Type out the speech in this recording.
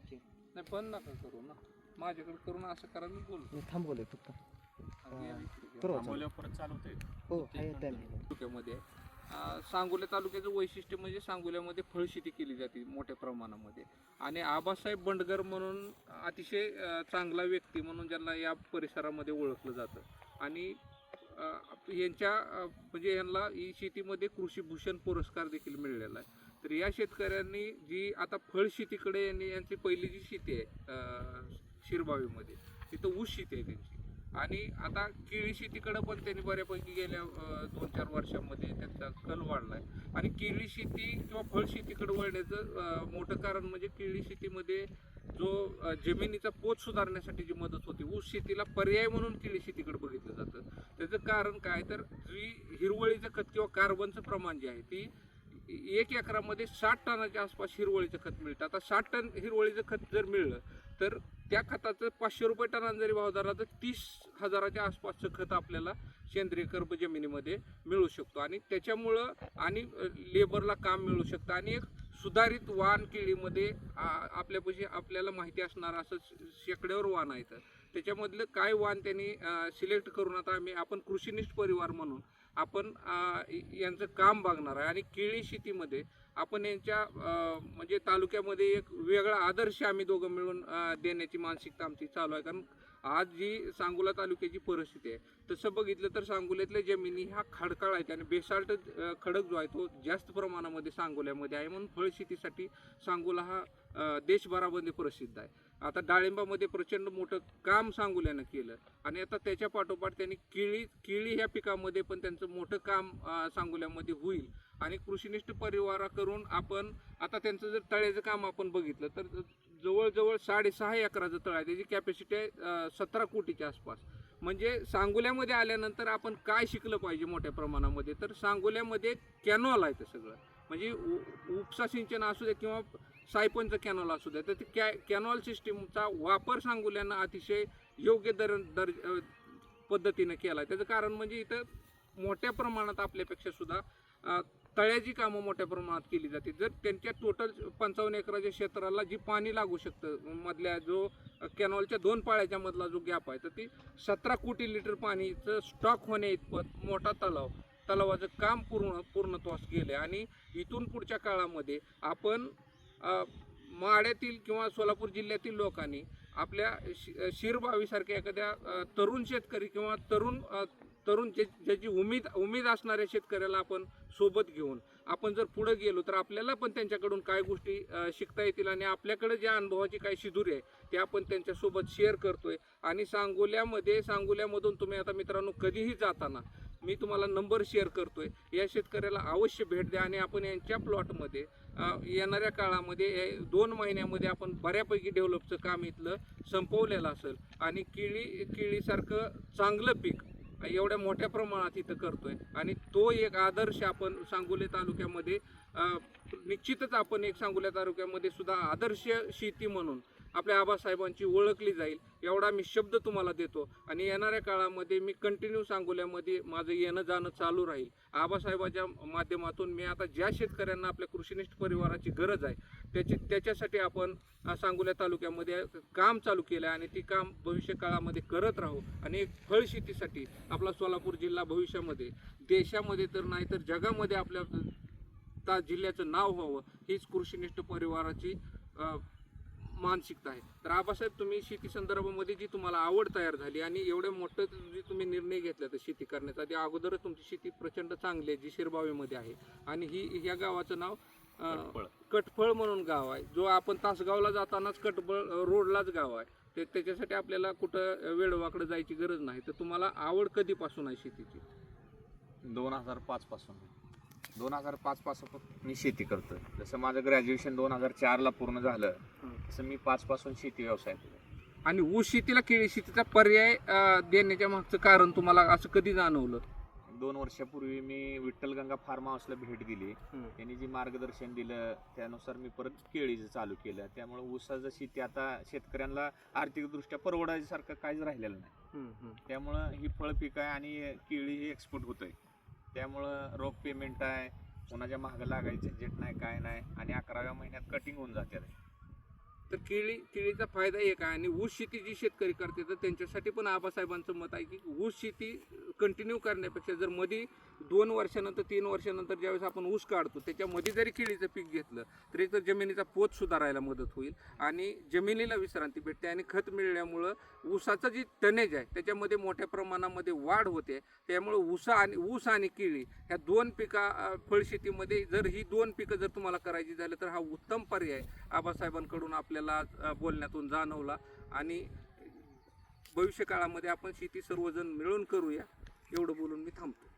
Okay. नाही पण नका करू ना. माझ्याकडे करून असं करा मी बोलतो. मी थांबवलंय फक्त. आणि या इकडे घ्या. बरोबर थांबवल्यावर परत चालू होते हो आहे तालुक्यामध्ये आहे. अं, सांगोला तालुक्याचं वैशिष्ट्य म्हणजे सांगोल्यामध्ये फळशेती केली जाते मोठ्या प्रमाणामध्ये. आणि आबासाहेब बंडगर म्हणून अतिशय अं, चांगला व्यक्ती म्हणून ज्यांना या परिसरामध्ये ओळखलं जातं. आणि अं, यांच्या अं, म्हणजे यांना ही शेतीमध्ये कृषीभूषण पुरस्कार देखील मिळालेला आहे. तर या शेतकऱ्यांनी जी आता फळशेतीकडे यांनी यांची पहिली जी शेती आहे शिरभावीमध्ये शिरबावीमध्ये तिथं ऊस शेती आहे त्यांची. आणि आता केळी शेतीकडे पण त्यांनी बऱ्यापैकी गेल्या दोन चार वर्षामध्ये त्यांचा कल वाढला आहे आणि केळी शेती किंवा फळ शेतीकडे वळण्याचं मोठं कारण म्हणजे केळी शेतीमध्ये जो जमिनीचा पोत सुधारण्यासाठी जी मदत होती ऊस शेतीला पर्याय म्हणून केळी शेतीकडे बघितलं जातं. त्याचं कारण काय? तर जी हिरवळीचं खत किंवा कार्बनचं प्रमाण जे आहे ती एक एकरामध्ये साठ टनाच्या आसपास हिरवळीचं खत मिळतं. आता साठ टन हिरवळीचं खत जर मिळलं तर त्या खताचं पाचशे रुपये टनानं जरी भाव झाला तर तीस हजाराच्या आसपासचं खत आपल्याला सेंद्रिय कर्ब जमिनीमध्ये मिळू शकतो. आणि त्याच्यामुळं आणि लेबरला काम मिळू शकतं. आणि एक सुधारित वाण केळीमध्ये आपल्यापाशी आपल्याला माहिती असणार असं शेकड्यावर वाण आहेत त्याच्यामधलं काय वाहन त्यांनी सिलेक्ट करून आता आम्ही आपण कृषीनिष्ठ परिवार म्हणून आपण यांचं काम बघणार आहे. आणि केळी शेतीमध्ये आपण यांच्या म्हणजे तालुक्यामध्ये एक वेगळा आदर्श आम्ही दोघं मिळून देण्याची मानसिकता आमची चालू आहे. कारण आज जी सांगोला तालुक्याची परिस्थिती आहे तसं बघितलं तर सांगोल्यातल्या जमिनी ह्या खडकाळ आहेत. आणि बेसाल्ट खडक जो आहे तो जास्त प्रमाणामध्ये सांगोल्यामध्ये आहे. म्हणून फळशेतीसाठी सांगोला हा देशभरामध्ये प्रसिद्ध आहे. आता डाळिंबामध्ये प्रचंड मोठं काम सांगोल्यानं केलं. आणि आता त्याच्या पाठोपाठ त्यांनी केळी केळी ह्या पिकामध्ये पण त्यांचं मोठं काम सांगोल्यामध्ये होईल. आणि कृषीनिष्ठ परिवाराकडून आपण आता त्यांचं जर तळ्याचं काम आपण बघितलं तर जवळजवळ साडेसहा एकराचं तळ आहे. त्याची कॅपॅसिटी आहे सतरा कोटीच्या आसपास. म्हणजे सांगोल्यामध्ये आल्यानंतर आपण काय शिकलं पाहिजे मोठ्या प्रमाणामध्ये? तर सांगोल्यामध्ये कॅनॉल आहे ते सगळं. म्हणजे उ- उपसा सिंचन असू दे किंवा सायपनचं कॅनॉल असू द्या तर ते कॅ कॅनॉल सिस्टीमचा वापर सांगोल्यांना अतिशय योग्य दर दर पद्धतीनं केला. त्याचं कारण म्हणजे इथं मोठ्या प्रमाणात आपल्यापेक्षा सुद्धा तळ्याची कामं मोठ्या प्रमाणात केली जाते. जर त्यांच्या टोटल पंचावन्न एकराच्या क्षेत्राला जी पाणी लागू शकतं मधल्या जो कॅनॉलच्या दोन पाळ्याच्या मधला जो गॅप आहे तर ती सतरा कोटी लिटर पाणीचं स्टॉक होण्या इतपत मोठा तलाव तलावाचं काम पूर्ण पूर्णत्वास गेलं आणि इथून पुढच्या काळामध्ये आपण माड्यातील किंवा सोलापूर जिल्ह्यातील लोकांनी आपल्या शि शिरबावीसारख्या एखाद्या तरुण शेतकरी किंवा तरुण तरुण जे ज्याची उमेद उमेद असणाऱ्या शेतकऱ्याला आपण सोबत घेऊन आपण जर पुढे गेलो तर आपल्याला पण त्यांच्याकडून काय गोष्टी शिकता येतील आणि आपल्याकडे ज्या अनुभवाची काही शिदुरी आहे ते आपण त्यांच्यासोबत शेअर करतोय. आणि सांगोल्यामध्ये सांगोल्यामधून तुम्ही आता मित्रांनो कधीही जाताना मी तुम्हाला नंबर शेअर करतोय. या शेतकऱ्याला अवश्य भेट द्या आणि आपण यांच्या प्लॉटमध्ये येणाऱ्या काळामध्ये दोन महिन्यामध्ये आपण बऱ्यापैकी डेव्हलपचं काम इथलं संपवलेलं असेल. आणि केळी केळीसारखं चांगलं पीक एवढ्या मोठ्या प्रमाणात इथं करतोय. आणि तो एक आदर्श आपण सांगोले तालुक्यामध्ये निश्चितच आपण एक सांगोल्या तालुक्यामध्ये सुद्धा आदर्श शेती म्हणून आपल्या आबासाहेबांची ओळखली जाईल एवढा मी शब्द तुम्हाला देतो. आणि येणाऱ्या काळामध्ये मी कंटिन्यू सांगोल्यामध्ये माझं येणं जाणं चालू राहील. आबासाहेबाच्या माध्यमातून मी आता ज्या शेतकऱ्यांना आपल्या कृषिनिष्ठ परिवाराची गरज आहे त्याची त्याच्यासाठी आपण सांगोल्या तालुक्यामध्ये काम चालू केलं आहे आणि ती काम भविष्य काळामध्ये करत राहू आणि फळशेतीसाठी फळ शेतीसाठी आपला सोलापूर जिल्हा भविष्यामध्ये देशामध्ये तर नाही तर जगामध्ये आपल्या ता जिल्ह्याचं नाव व्हावं हीच कृषीनिष्ठ परिवाराची मानसिकता आहे. तर आबासाहेब तुम्ही शेती संदर्भामध्ये जी तुम्हाला आवड तयार झाली आणि एवढं मोठं जे तुम्ही निर्णय घेतला तर शेती करण्याचा ते अगोदरच तुमची शेती प्रचंड चांगली आहे जी शिरबावीमध्ये आहे. आणि ही ह्या गावाचं नाव कटफळ. म्हणून गाव आहे जो आपण तासगावला जातानाच कटफळ रोडलाच गाव आहे. ते त्याच्यासाठी आपल्याला कुठं वेळवाकडं जायची गरज नाही. तर तुम्हाला आवड कधीपासून आहे शेतीची? दोन हजार पाच पासून. दोन हजार पाच पासून मी शेती करतोय. जसं माझं ग्रॅज्युएशन दोन हजार चारला पूर्ण झालं तसं मी पाच पासून शेती व्यवसाय केला आणि ऊस शेतीला केळी शेतीचा पर्याय अ, देण्याच्या मागचं कारण तुम्हाला असं कधी जाणवलं? दोन वर्षापूर्वी मी विठ्ठल गंगा फार्म हाऊसला भेट दिली. त्यांनी जे मार्गदर्शन दिलं त्यानुसार मी परत केळीचं चालू केलं. त्यामुळे ऊसाचं शेती आता शेतकऱ्यांना आर्थिकदृष्ट्या परवडायसारखं काहीच राहिलेलं नाही. त्यामुळं ही फळ पीक आहे आणि केळी ही एक्सपोर्ट होत आहे त्यामुळं रोख पेमेंट आहे कोणाच्या महाग लागायचं झंझट नाही काय नाही आणि अकराव्या महिन्यात कटिंग होऊन जाते. तर केळी केळीचा फायदा एक आहे आणि ऊस शेती जी शेतकरी करते तर त्यांच्यासाठी पण आबासाहेबांचं मत आहे की ऊस शेती कंटिन्यू करण्यापेक्षा जर मध्ये दोन वर्षानंतर तीन वर्षानंतर ज्यावेळेस आपण ऊस काढतो त्याच्यामध्ये जरी केळीचं पीक घेतलं तरी तर जमिनीचा पोत सुधारायला मदत होईल आणि जमिनीला विश्रांती भेटते आणि खत मिळण्यामुळं ऊसाचं जी टनेज आहे त्याच्यामध्ये मोठ्या प्रमाणामध्ये वाढ होते. त्यामुळं ऊसा आणि ऊस आणि केळी ह्या दोन पिका फळशेतीमध्ये जर ही दोन पिकं जर तुम्हाला करायची झाली तर हा उत्तम पर्याय आबासाहेबांकडून आपल्याला आपल्याला बोलण्यातून जाणवला. आणि भविष्यकाळामध्ये आपण शेती सर्वजण मिळून करूया एवढं बोलून मी थांबतो.